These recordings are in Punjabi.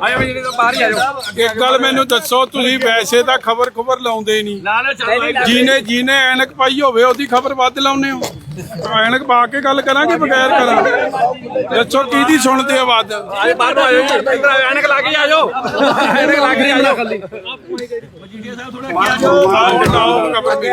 ਆਇਆ ਵੀ ਜਿਹੜੇ ਤੋਂ ਬਾਹਰ ਹੀ ਆ ਜਾਓ ਇੱਕ ਗੱਲ ਮੈਨੂੰ ਦੱਸੋ ਤੁਸੀਂ ਵੈਸੇ ਤਾਂ ਖਬਰ ਖਬਰ ਲਾਉਂਦੇ ਨਹੀਂ ਨਾਲ ਚੱਲੋ ਜਿਹਨੇ ਜਿਹਨੇ ਐਨਕ ਪਾਈ ਹੋਵੇ ਉਹਦੀ ਖਬਰ ਵੱਧ ਲਾਉਨੇ ਹੋ ਐਨਕ ਪਾ ਕੇ ਗੱਲ ਕਰਾਂਗੇ ਬਗੈਰ ਕਰਾਂ ਦੱਸੋ ਕਿਹਦੀ ਸੁਣਦੇ ਆ ਵੱਧ ਆਏ ਬਾਹਰ ਆਇਓ ਐਨਕ ਲਾ ਕੇ ਆ ਜਾਓ ਐਨਕ ਲਾ ਕੇ ਆ ਜਾਓ ਖਾਲੀ ਆਓ ਲਾਓ ਖਬਰ ਦੀ।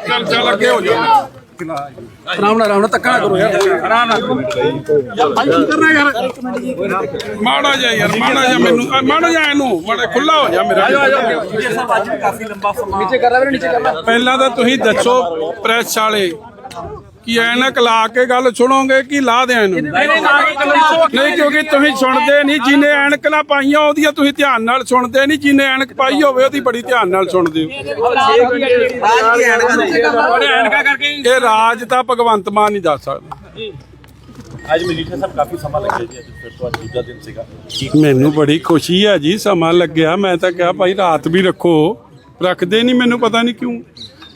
ਚੱਲ ਚੱਲ ਅੱਗੇ ਹੋ ਜਾ? ਆਰਾਮ ਨਾਲ ਆਰਾਮ ਨਾਲ ਧੱਕਾ ਨਾ ਕਰੋ ਯਾਰ। ਆਰਾਮ ਨਾਲ। ਮਾੜਾ ਜਾ ਯਾਰ ਮਾੜਾ ਜਾ ਮੈਨੂੰ ਮਾੜਾ ਜਾ ਇਹਨੂੰ ਮਾੜਾ ਖੁੱਲਾ ਹੋ ਜਾ ਮੇਰਾ। ਨੀਚੇ ਕਰ ਲੈ ਵੀਰੇ ਨੀਚੇ ਕਰ ਲੈ ਪਹਿਲਾਂ ਤਾਂ ਤੁਸੀਂ ਦੱਸੋ ਪ੍ਰੈਸ ਵਾਲੇ ਕਿ ਐਨਕ ਲਾ ਕੇ ਗੱਲ ਸੁਣੋਗੇ ਕਿ ਲਾ ਦਿਆਂ ਇਹਨੂੰ? ਨਹੀਂ ਕਿਉਂਕਿ ਤੁਸੀਂ ਸੁਣਦੇ ਨਹੀਂ ਜਿਹਨੇ ਐਨਕ ਨਾ ਪਾਈਆਂ ਉਹਦੀਆਂ ਤੁਸੀਂ ਧਿਆਨ ਨਾਲ ਸੁਣਦੇ ਨਹੀਂ ਜਿਹਨੇ ਐਨਕ ਪਾਈ ਹੋਵੇ ਉਹਦੀ ਬੜੀ ਧਿਆਨ ਨਾਲ ਸੁਣਦੇ ਹੋ। ਐਨਕਾ ਇਹ ਰਾਜ ਤਾਂ ਭਗਵੰਤ ਮਾਨ ਨਹੀਂ ਦੱਸ ਸਕਦਾ। ਅੱਜ ਮਜੀਠਾ ਸਾਹਿਬ ਕਾਫੀ ਸਮਾਂ ਲੱਗਿਆ ਜੀ ਅੱਜ ਫਿਰ ਤੋਂ ਅੱਜ ਦੂਜਾ ਦਿਨ ਸੀਗਾ। ਮੈਨੂੰ ਬੜੀ ਖੁਸ਼ੀ ਹੈ ਜੀ ਸਮਾਂ ਲੱਗਿਆ। ਮੈਂ ਤਾਂ ਕਿਹਾ ਭਾਈ ਰਾਤ ਵੀ ਰੱਖੋ। ਰੱਖਦੇ ਨਹੀਂ ਮੈਨੂੰ ਪਤਾ ਨਹੀਂ ਕਿਉਂ।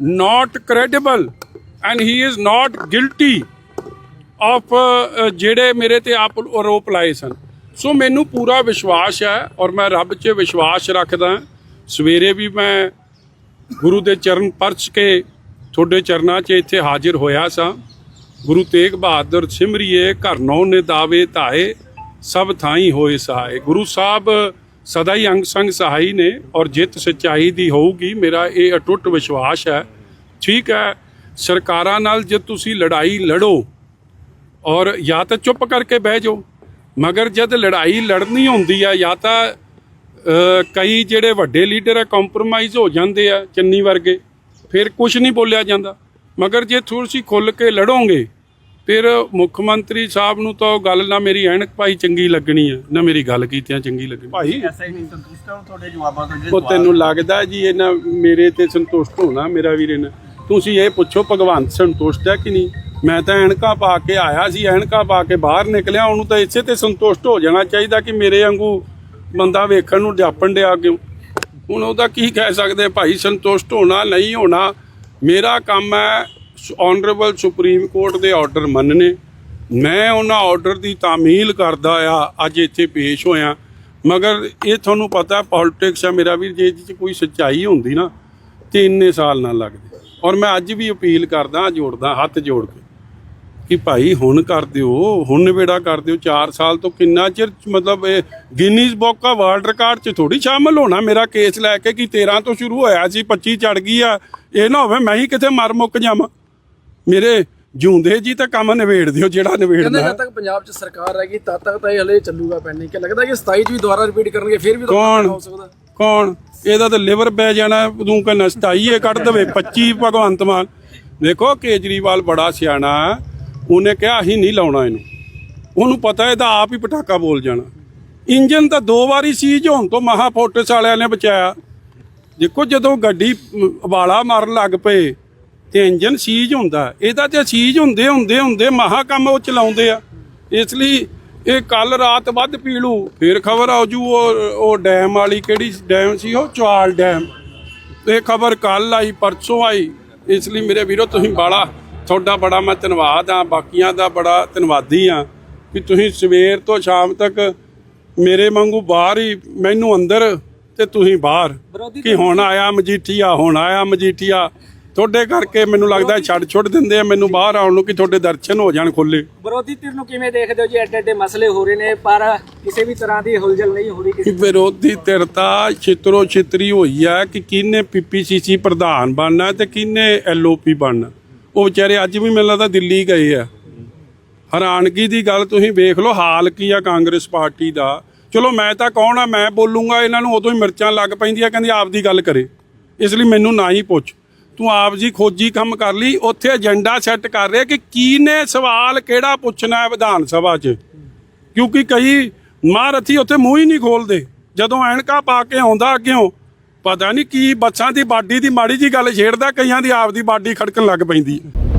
not credible, and he is not guilty of uh, ਜਿਹੜੇ ਮੇਰੇ ਤੇ ਆਪ ਆਰੋਪ ਲਾਏ ਸਨ। ਸੋ ਮੈਨੂੰ ਪੂਰਾ ਵਿਸ਼ਵਾਸ ਹੈ ਔਰ ਮੈਂ ਰੱਬ 'ਚ ਵਿਸ਼ਵਾਸ ਰੱਖਦਾ ਸਵੇਰੇ ਵੀ ਮੈਂ ਗੁਰੂ ਦੇ ਚਰਨ ਪਰਚ ਕੇ ਤੁਹਾਡੇ ਚਰਨਾਂ 'ਚ ਇੱਥੇ ਹਾਜ਼ਰ ਹੋਇਆ ਸਾਂ। ਗੁਰੂ ਤੇਗ ਬਹਾਦਰ ਸਿਮਰਿਏ ਘਰ ਨੌ ਨੇ ਦਾਵੇ ਧਾਏ ਸਭ ਥਾਈ ਹੋਏ ਸਹਾਏ। ਗੁਰੂ ਸਾਹਿਬ ਸਦਾ ਹੀ ਅੰਗ ਸੰਗ ਸਹਾਈ ਨੇ ਔਰ ਜਿੱਤ ਸੱਚਾਈ ਦੀ ਹੋਊਗੀ, ਮੇਰਾ ਇਹ ਅਟੁੱਟ ਵਿਸ਼ਵਾਸ ਹੈ। ਠੀਕ ਹੈ, ਸਰਕਾਰਾਂ ਨਾਲ ਜੇ ਤੁਸੀਂ ਲੜਾਈ ਲੜੋ ਔਰ ਜਾਂ ਤਾਂ ਚੁੱਪ ਕਰਕੇ ਬਹਿ ਜਾਓ, ਮਗਰ ਜਦ ਲੜਾਈ ਲੜਨੀ ਹੁੰਦੀ ਆ, ਜਾਂ ਤਾਂ ਕਈ ਜਿਹੜੇ ਵੱਡੇ ਲੀਡਰ ਆ ਕੰਪਰੋਮਾਈਜ਼ ਹੋ ਜਾਂਦੇ ਆ ਚੰਨੀ ਵਰਗੇ, ਫਿਰ ਕੁਝ ਨਹੀਂ ਬੋਲਿਆ ਜਾਂਦਾ। ਮਗਰ ਜੇ ਤੁਸੀਂ ਖੁੱਲ ਕੇ ਲੜੋਗੇ ਫਿਰ ਮੁੱਖ ਮੰਤਰੀ ਸਾਹਿਬ ਨੂੰ ਤਾਂ ਉਹ ਗੱਲ ਨਾ ਮੇਰੀ ਐਨਕ ਭਾਈ ਚੰਗੀ ਲੱਗਣੀ ਆ ਨਾ ਮੇਰੀ ਗੱਲ ਕੀਤਿਆਂ ਚੰਗੀ ਲੱਗਣੀ। ਭਾਈ ਐਸਾ ਹੀ ਨਹੀਂ ਸੰਤੁਸ਼ਟ ਹੋ ਤੁਹਾਡੇ ਜਵਾਬਾਂ ਤੋਂ ਜਿਹੜੇ ਉਹ ਤੈਨੂੰ ਲੱਗਦਾ ਜੀ ਇਹਨਾਂ ਮੇਰੇ ਤੇ ਸੰਤੁਸ਼ਟ ਹੋਣਾ ਮੇਰਾ ਵੀਰ ਇਹਨਾਂ ਤੁਸੀਂ ਇਹ ਪੁੱਛੋ ਭਗਵੰਤ ਸੰਤੁਸ਼ਟ ਹੈ ਕਿ ਨਹੀਂ? ਮੈਂ ਤਾਂ ਐਨਕਾਂ ਪਾ ਕੇ ਆਇਆ ਸੀ ਐਨਕਾਂ ਪਾ ਕੇ ਬਾਹਰ ਨਿਕਲਿਆ ਉਹਨੂੰ ਤਾਂ ਇਸੇ ਤੇ ਸੰਤੁਸ਼ਟ ਹੋ ਜਾਣਾ ਚਾਹੀਦਾ ਕਿ ਮੇਰੇ ਵਾਂਗੂ ਬੰਦਾ ਵੇਖਣ ਨੂੰ ਜਾਪਣ ਡਿਆ ਕਿਉਂ? ਹੁਣ ਉਹਦਾ ਕੀ ਕਹਿ ਸਕਦੇ ਭਾਈ ਸੰਤੁਸ਼ਟ ਹੋਣਾ ਨਹੀਂ ਹੋਣਾ ਮੇਰਾ ਕੰਮ ਹੈ ਆਨਰੇਬਲ ਸੁਪਰੀਮ ਕੋਰਟ ਦੇ ਆਰਡਰ ਮੰਨਣੇ ਮੈਂ ਉਹਨਾਂ ਆਰਡਰ ਦੀ ਤਾਮੀਲ ਕਰਦਾ ਆ, ਅੱਜ ਇੱਥੇ ਪੇਸ਼ ਹੋਇਆ। ਮਗਰ ਇਹ ਤੁਹਾਨੂੰ ਪਤਾ ਪੋਲਿਟਿਕਸ ਆ, ਮੇਰਾ ਵੀ ਜੇ ਇਹਦੇ 'ਚ ਕੋਈ ਸੱਚਾਈ ਹੁੰਦੀ ਨਾ, ਤੇ ਇੰਨੇ ਸਾਲ ਨਾ ਲੱਗਦੇ। ਔਰ ਮੈਂ ਅੱਜ ਵੀ ਅਪੀਲ ਕਰਦਾ ਜੋੜਦਾ ਹੱਥ ਜੋੜ ਕੇ, ਕਿ ਭਾਈ ਹੁਣ ਕਰ ਦਿਓ, ਹੁਣ ਨਿਬੇੜਾ ਕਰ ਦਿਓ। 4 ਸਾਲ ਤੋਂ ਕਿੰਨਾ ਚਿਰ ਮਤਲਬ ਇਹ Guinness book of world record 'ਚ ਥੋੜੀ ਸ਼ਾਮਲ ਹੋਣਾ ਮੇਰਾ ਕੇਸ ਲੈ ਕੇ, ਕਿ 13 ਤੋਂ ਸ਼ੁਰੂ ਹੋਇਆ ਸੀ 25 ਚੜ ਗਈ ਆ। ਇਹ ਨਾ ਹੋਵੇ ਮੈਂ ਹੀ ਕਿਤੇ ਮਰ ਮੁੱਕ ਜਾਵਾਂ। ਮੇਰੇ ਜੂੰਦੇ ਜੀ ਤਾਂ ਕੰਮ ਨਿਬੇੜ ਦਿਓ ਜਿਹੜਾ ਕਹਿੰਦੇ ਨਿਬੇੜਨਾ ਹੈ। ਜਦ ਤੱਕ ਪੰਜਾਬ 'ਚ ਸਰਕਾਰ ਹੈਗੀ ਤਦ ਤੱਕ ਤਾਂ ਇਹ ਹਲੇ ਚੱਲੂਗਾ ਪੈਂਡਿੰਗ ਕਿ ਲੱਗਦਾ ਕਿ 27 'ਚ ਵੀ ਦੁਬਾਰਾ ਰਿਪੀਟ ਕਰਨਗੇ ਫਿਰ ਵੀ ਤਾਂ ਕੌਣ? ਹੋ ਸਕਦਾ। ਕੌਣ? ਇਹਦਾ ਤਾਂ ਲਿਵਰ ਪੈ ਜਾਣਾ ਤੂੰ ਕਿ ਨਸਤਾਈ ਇਹ ਕੱਢ ਦੇਵੇ 25 ਭਗਵੰਤ ਮਾਨ। ਦੇਖੋ ਕੇਜਰੀਵਾਲ ਬੜਾ ਸਿਆਣਾ। ਉਹਨੇ ਕਿਹਾ ਅਸੀਂ ਨਹੀਂ ਲਾਉਣਾ ਇਹਨੂੰ। ਉਹਨੂੰ ਪਤਾ ਇਹਦਾ ਆਪ ਹੀ ਪਟਾਕਾ ਬੋਲ ਜਾਣਾ। ਇੰਜਨ ਤਾਂ ਦੋ ਵਾਰੀ ਸੀਜ ਹੋਣ ਤੋਂ ਮਹਾ ਫੋਰਟਿਸ ਵਾਲਿਆਂ ਨੇ ਬਚਾਇਆ। ਦੇਖੋ ਜਦੋਂ ਗੱਡੀ ਅਮ, ਵਾਲਾ ਮਾਰਨ ਲੱਗ ਪਏ ਤੇ ਇੰਜਨ ਸੀਜ ਹੁੰਦਾ। ਇਹਦਾ ਤੇ ਸੀਜ ਹੁੰਦੇ ਹੁੰਦੇ ਹੁੰਦੇ ਮਹਾ ਕੰਮ ਉਹ ਚਲਾਉਂਦੇ ਆ। ਇਸ ਲਈ ਇਹ ਕੱਲ ਰਾਤ ਵੱਧ ਪੀਲੂ ਫਿਰ ਖਬਰ ਆਉ ਜੂ ਉਹ ਉਹ ਡੈਮ ਵਾਲੀ ਕਿਹੜੀ ਡੈਮ ਸੀ ਉਹ? ਚਵਾਲ ਡੈਮ। ਇਹ ਖਬਰ ਕੱਲ ਆਈ ਪਰਸੋਂ ਆਈ। ਇਸ ਲਈ ਮੇਰੇ ਵੀਰੋ ਤੁਸੀਂ ਬਾਲਾ ਤੁਹਾਡਾ ਬੜਾ ਮੈਂ ਧੰਨਵਾਦ ਆ ਬਾਕੀਆਂ ਦਾ ਬੜਾ ਧੰਨਵਾਦੀ ਆ ਕਿ ਤੁਸੀਂ ਸਵੇਰ ਤੋਂ ਸ਼ਾਮ ਤੱਕ ਮੇਰੇ ਵਾਂਗੂ ਬਾਹਰ ਹੀ ਮੈਨੂੰ ਅੰਦਰ ਤੇ ਤੁਸੀਂ ਬਾਹਰ ਕਿ ਹੁਣ ਆਇਆ ਮਜੀਠੀਆ ਹੁਣ ਆਇਆ ਮਜੀਠੀਆ। ਤੁਹਾਡੇ ਕਰਕੇ ਮੈਨੂੰ ਲੱਗਦਾ ਛੱਡ ਛੁੱਟ ਦਿੰਦੇ ਆ ਮੈਨੂੰ ਬਾਹਰ ਆਉਣ ਨੂੰ ਕਿ ਤੁਹਾਡੇ ਦਰਸ਼ਨ ਹੋ ਜਾਣ ਖੁੱਲੇ ਵਿਰੋਧੀ ਧਿਰ ਨੂੰ ਕਿਵੇਂ ਦੇਖਦੇ ਹੋ ਜੀ? ਐਡੇ ਐਡੇ ਮਸਲੇ ਹੋ ਰਹੇ ਨੇ ਪਰ ਕਿਸੇ ਵੀ ਤਰ੍ਹਾਂ ਦੀ ਹੁਲਜਲ ਨਹੀਂ ਹੋ ਰਹੀ ਕਿ ਕਿਸੇ ਵਿਰੋਧੀ ਧਿਰ ਤਾਂ ਛਿਤਰੋ ਛਿਤਰੀ ਹੋਈ ਆ ਕਿ ਕਿਹਨੇ ਪੀਪੀਸੀਸੀ ਪ੍ਰਧਾਨ ਬਣਨਾ ਤੇ ਕਿਹਨੇ ਐਲਓਪੀ ਬਣਨਾ। ਉਹ ਵਿਚਾਰੇ ਅੱਜ ਵੀ ਮੈਨੂੰ ਲੱਗਦਾ ਦਿੱਲੀ ਗਏ ਆ। ਹੈਰਾਨਗੀ ਦੀ ਗੱਲ ਤੁਸੀਂ ਵੇਖ ਲਓ ਹਾਲ ਕੀ ਆ ਕਾਂਗਰਸ ਪਾਰਟੀ ਦਾ। ਚਲੋ ਮੈਂ ਤਾਂ ਕੌਣ ਆ? ਮੈਂ ਬੋਲੂੰਗਾ ਇਹਨਾਂ ਨੂੰ ਉਦੋਂ ਹੀ ਮਿਰਚਾਂ ਲੱਗ ਪੈਂਦੀਆਂ ਕਹਿੰਦੀ ਆਪਦੀ ਗੱਲ ਕਰੇ। ਇਸ ਲਈ ਮੈਨੂੰ ਨਾ ਹੀ ਪੁੱਛ। ਤੂੰ ਆਪ ਜੀ ਖੋਜੀ ਕੰਮ ਕਰ ਲਈ, ਉੱਥੇ ਏਜੰਡਾ ਸੈੱਟ ਕਰ ਰਿਹਾ ਕਿ ਕਿਹਨੇ ਸਵਾਲ ਕਿਹੜਾ ਪੁੱਛਣਾ ਹੈ ਵਿਧਾਨ ਸਭਾ 'ਚ? ਕਿਉਂਕਿ ਕਈ ਮਹਾਰਥੀ ਉੱਥੇ ਮੂੰਹ ਹੀ ਨਹੀਂ ਖੋਲਦੇ। ਜਦੋਂ ਐਨਕਾ ਪਾ ਕੇ ਆਉਂਦਾ ਅੱਗਿਓਂ, ਪਤਾ ਨਹੀਂ ਕੀ ਬੱਸਾਂ ਦੀ ਬਾਡੀ ਦੀ ਮਾੜੀ ਜੀ ਗੱਲ ਛੇੜਦਾ, ਕਈਆਂ ਦੀ ਆਪਦੀ ਬਾਡੀ ਖੜਕਣ ਲੱਗ ਪੈਂਦੀ ਹੈ।